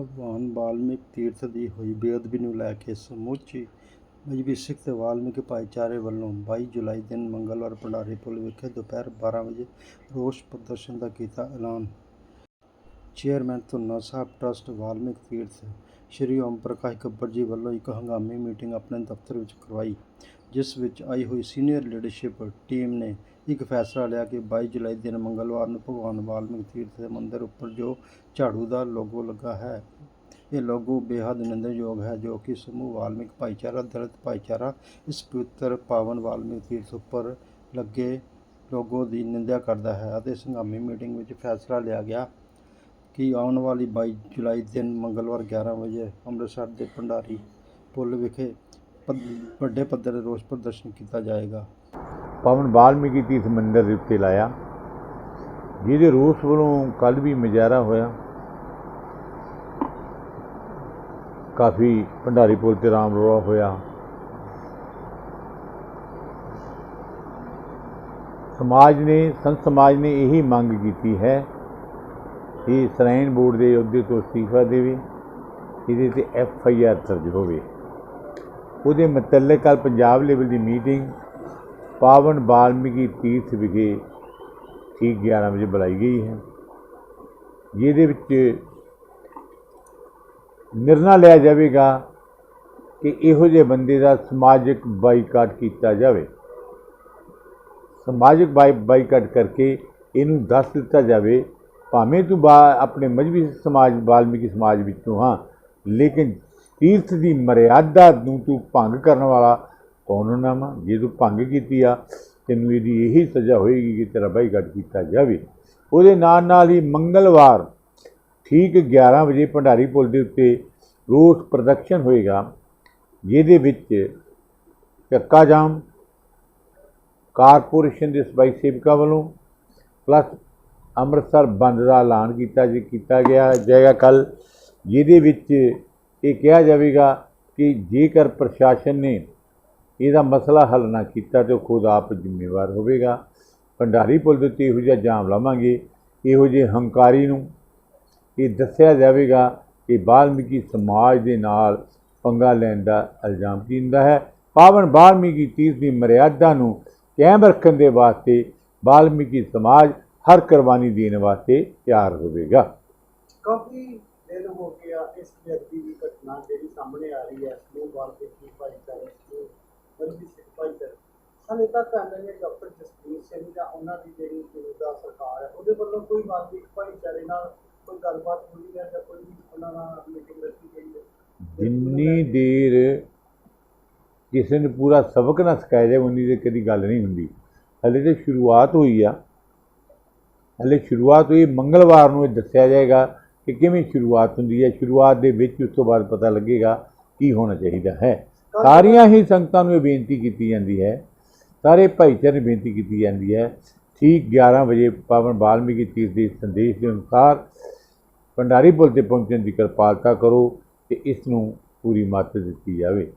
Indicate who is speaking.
Speaker 1: ਭਗਵਾਨ ਵਾਲਮੀਕ ਤੀਰਥ ਦੀ ਹੋਈ ਬੇਅਦਬੀ ਨੂੰ ਲੈ ਕੇ ਸਮੁੱਚੀ ਮਜਬੀ ਸਿੱਖ ਤੇ ਵਾਲਮੀਕ ਭਾਈਚਾਰੇ ਵੱਲੋਂ 22 ਜੁਲਾਈ ਦਿਨ ਮੰਗਲਵਾਰ ਭੰਡਾਰੀ ਪੁਲ ਵਿਖੇ ਦੁਪਹਿਰ 12 ਵਜੇ ਰੋਸ ਪ੍ਰਦਰਸ਼ਨ ਦਾ ਕੀਤਾ ਐਲਾਨ। ਚੇਅਰਮੈਨ ਧੁੰਨਾ ਸਾਹਿਬ ਟਰੱਸਟ ਵਾਲਮੀਕ ਤੀਰਥ ਸ਼੍ਰੀ ਓਮ ਪ੍ਰਕਾਸ਼ ਗੱਬਰ ਜੀ ਵੱਲੋਂ ਇੱਕ ਹੰਗਾਮੀ ਮੀਟਿੰਗ ਆਪਣੇ ਦਫ਼ਤਰ ਵਿੱਚ ਕਰਵਾਈ, ਜਿਸ ਵਿੱਚ ਆਈ ਹੋਈ ਸੀਨੀਅਰ ਲੀਡਰਸ਼ਿਪ ਟੀਮ ਨੇ ਇੱਕ ਫੈਸਲਾ ਲਿਆ ਕਿ 22 ਜੁਲਾਈ ਦਿਨ ਮੰਗਲਵਾਰ ਨੂੰ ਭਗਵਾਨ ਵਾਲਮੀਕ ਤੀਰਥ ਦੇ ਮੰਦਿਰ ਉੱਪਰ ਜੋ ਝਾੜੂ ਦਾ ਲੋਗੋ ਲੱਗਾ ਹੈ, ਇਹ ਲੋਗੋ ਬੇਹੱਦ ਨਿੰਦਣਯੋਗ ਹੈ ਜੋ ਕਿ ਸਮੂਹ ਵਾਲਮੀਕ ਭਾਈਚਾਰਾ, ਦਲਿਤ ਭਾਈਚਾਰਾ, ਇਸ ਪਵਿੱਤਰ ਪਾਵਨ ਵਾਲਮੀਕ ਤੀਰਥ ਉੱਪਰ ਲੱਗੇ ਲੋਗੋ ਦੀ ਨਿੰਦਿਆ ਕਰਦਾ ਹੈ ਅਤੇ ਇਸ ਹੰਗਾਮੀ ਮੀਟਿੰਗ ਵਿੱਚ ਫੈਸਲਾ ਲਿਆ ਗਿਆ। ਕਿ ਆਉਣ ਵਾਲੀ 22 ਜੁਲਾਈ ਦਿਨ ਮੰਗਲਵਾਰ 11 ਵਜੇ ਅੰਮ੍ਰਿਤਸਰ ਦੇ ਭੰਡਾਰੀ ਪੁਲ ਵਿਖੇ ਪੱਧ- ਵੱਡੇ ਪੱਧਰ ਤੇ ਰੋਸ ਪ੍ਰਦਰਸ਼ਨ ਕੀਤਾ ਜਾਏਗਾ।
Speaker 2: ਪਵਨ ਵਾਲਮੀਕੀ ਤੀਰਥ ਮੰਦਿਰ ਦੇ ਉੱਤੇ ਲਾਇਆ। ਜਿਹਦੇ ਰੋਸ ਵੱਲੋਂ ਕੱਲ ਵੀ ਮੁਜ਼ਾਹਰਾ ਹੋਇਆ। ਕਾਫੀ ਭੰਡਾਰੀ ਪੁਲ ਤੇ ਰਾਮ ਰੋਆ ਹੋਇਆ। ਸਮਾਜ ਨੇ, ਸੰਤ ਸਮਾਜ ਨੇ ਇਹੀ ਮੰਗ ਕੀਤੀ ਹੈ ਇਹ ਸਰਾਈਨ ਬੋਰਡ ਦੇ ਅਹੁਦੇ ਤੋਂ ਅਸਤੀਫਾ ਦੇਵੇ ਇਹਦੇ ਤੇ ਐਫ ਆਈ ਆਰ ਦਰਜ ਹੋਵੇ ਉਹਦੇ ਮੁਤਲਕ ਕੱਲ ਪੰਜਾਬ ਲੈਵਲ ਦੀ ਮੀਟਿੰਗ ਪਾਵਨ ਬਾਲਮੀਕੀ ਤੀਰਥ ਵਿਖੇ ਠੀਕ 11 ਵਜੇ ਬੁਲਾਈ ਗਈ ਹੈ ਜਿਹਦੇ ਵਿੱਚ ਨਿਰਣਾ ਲਿਆ ਜਾਵੇਗਾ ਕਿ ਇਹੋ ਜਿਹੇ ਬੰਦੇ ਦਾ ਸਮਾਜਿਕ ਬਾਈਕਾਟ ਕੀਤਾ ਜਾਵੇ ਸਮਾਜਿਕ ਬਾਈ ਬਾਈਕਾਟ ਕਰਕੇ ਇਹਨੂੰ ਦੱਸ ਦਿੱਤਾ ਜਾਵੇ ਭਾਵੇਂ ਤੂੰ ਬਾ ਆਪਣੇ ਮਜਬੀ ਸਮਾਜ, ਵਾਲਮੀਕੀ ਸਮਾਜ ਵਿੱਚੋਂ ਹਾਂ, ਲੇਕਿਨ ਤੀਰਥ ਦੀ ਮਰਿਆਦਾ ਨੂੰ ਤੂੰ ਭੰਗ ਕਰਨ ਵਾਲਾ ਕੌਣ ਕਾਨੂੰਨਾਮਾ ਜੇ ਤੂੰ ਭੰਗ ਕੀਤੀ ਆ, ਤੈਨੂੰ ਇਹਦੀ ਇਹੀ ਸਜ਼ਾ ਹੋਏਗੀ ਕਿ ਤੇਰਾ ਬਾਈਕਾਟ ਕੀਤਾ ਜਾਵੇ। ਉਹਦੇ ਨਾਲ ਨਾਲ ਹੀ ਮੰਗਲਵਾਰ, ਠੀਕ 11 ਵਜੇ ਭੰਡਾਰੀ ਪੁਲ ਦੇ ਉੱਤੇ ਰੋਸ ਪ੍ਰਦਰਸ਼ਨ ਹੋਏਗਾ, ਜਿਹਦੇ ਵਿੱਚ ਚੱਕਾ ਜਾਮ, ਕਾਰਪੋਰੇਸ਼ਨ ਦੇ ਸਫ਼ਾਈ ਸੇਵਕਾਂ ਵੱਲੋਂ, ਪਲੱਸ ਅੰਮ੍ਰਿਤਸਰ ਬੰਦ ਦਾ ਐਲਾਨ ਕੀਤਾ ਜੀ, ਕੀਤਾ ਗਿਆ। ਜਾਏਗਾ ਕੱਲ ਜਿਹਦੇ ਵਿੱਚ ਇਹ ਕਿਹਾ ਜਾਵੇਗਾ ਕਿ ਜੇਕਰ ਪ੍ਰਸ਼ਾਸਨ ਨੇ ਇਹਦਾ ਮਸਲਾ ਹੱਲ ਨਾ ਕੀਤਾ ਤੇ ਉਹ ਖੁਦ ਆਪ ਜ਼ਿੰਮੇਵਾਰ ਹੋਵੇਗਾ। ਭੰਡਾਰੀ ਪੁਲ ਦੇ ਉੱਤੇ ਇਹੋ ਜਿਹਾ ਜਾਮ ਲਾਵਾਂਗੇ। ਇਹੋ ਜਿਹੇ ਹੰਕਾਰੀ ਨੂੰ ਇਹ ਦੱਸਿਆ ਜਾਵੇਗਾ ਕਿ ਵਾਲਮੀਕੀ ਸਮਾਜ ਦੇ ਨਾਲ ਪੰਗਾ ਲੈਣ ਦਾ ਇਲਜ਼ਾਮ ਕੀਤਾ ਹੈ। ਪਾਵਨ ਵਾਲਮੀਕੀ ਤੀਰਥ ਦੀ ਮਰਿਆਦਾ ਨੂੰ ਕਾਇਮ ਰੱਖਣ ਦੇ ਵਾਸਤੇ ਬਾਲਮੀਕੀ ਸਮਾਜ ਹਰ ਕੁਰਬਾਨੀ ਦੇਣ ਵਾਸਤੇ ਤਿਆਰ ਹੋਵੇਗਾ।
Speaker 3: ਕਾਫੀ ਦਿਨ ਹੋ ਗਿਆ ਇਸ ਵਿਅਕਤੀ ਦੀ ਘਟਨਾ ਜਿਹੜੀ ਸਾਹਮਣੇ ਆ ਰਹੀ ਹੈ ਸਮੂਹ ਵਾਲਮੀਕੀ ਭਾਈਚਾਰੇ ਸਮੂਹ ਵਰਗੀ ਸਿੱਖ ਭਾਈਚਾਰੇ। ਹਾਲੇ ਤੱਕ ਐਮਐਲਏ ਡਾਕਟਰ ਜਸਪੀਰ ਸਿੰਘ ਜਾਂ ਉਹਨਾਂ ਦੀ ਜਿਹੜੀ ਮੌਜੂਦਾ ਸਰਕਾਰ ਹੈ ਉਹਦੇ ਵੱਲੋਂ ਕੋਈ ਵਾਲਮੀਕ ਭਾਈਚਾਰੇ ਨਾਲ ਕੋਈ ਗੱਲਬਾਤ ਹੋਈ ਹੈ ਜਾਂ ਕੋਈ ਉਹਨਾਂ ਨਾਲ ਮੀਟਿੰਗ ਰੱਖੀ ਗਈ ਹੈ?
Speaker 2: ਜਿੰਨੀ ਦੇਰ ਕਿਸੇ ਨੂੰ ਪੂਰਾ ਸਬਕ ਨਾ ਸਿਖਾਇਆ ਜਾਏ ਉਨੀ ਦੇਰ ਕਦੀ ਗੱਲ ਨਹੀਂ ਹੁੰਦੀ। ਹਲੇ ਤੇ ਸ਼ੁਰੂਆਤ ਹੋਈ ਆ। ਹਲੇ ਸ਼ੁਰੂਆਤ ਹੋਈ ਮੰਗਲਵਾਰ ਨੂੰ ਇਹ ਦੱਸਿਆ ਜਾਏਗਾ ਕਿ ਕਿਵੇਂ ਸ਼ੁਰੂਆਤ ਹੁੰਦੀ ਹੈ ਸ਼ੁਰੂਆਤ ਦੇ ਵਿੱਚ ਉਸ ਤੋਂ ਬਾਅਦ ਪਤਾ ਲੱਗੇਗਾ ਕੀ ਹੋਣਾ ਚਾਹੀਦਾ ਹੈ। ਸਾਰੀਆਂ ਹੀ ਸੰਗਤਾਂ ਨੂੰ ਇਹ ਬੇਨਤੀ ਕੀਤੀ ਜਾਂਦੀ ਹੈ ਸਾਰੇ ਭਾਈਚਾਰੇ ਨੂੰ ਬੇਨਤੀ ਕੀਤੀ ਜਾਂਦੀ ਹੈ ਠੀਕ 11 ਵਜੇ ਪਾਵਨ ਵਾਲਮੀਕੀ ਤੀਰਥ ਦੇ ਸੰਦੇਸ਼ ਦੇ ਅਨੁਸਾਰ ਭੰਡਾਰੀ ਪੁਲ ਤੇ ਪਹੁੰਚਣ ਦੀ ਕਿਰਪਾਲਤਾ ਕਰੋ ਤੇ ਇਸ ਨੂੰ ਪੂਰੀ ਮੱਤ ਦਿੱਤੀ ਜਾਵੇ।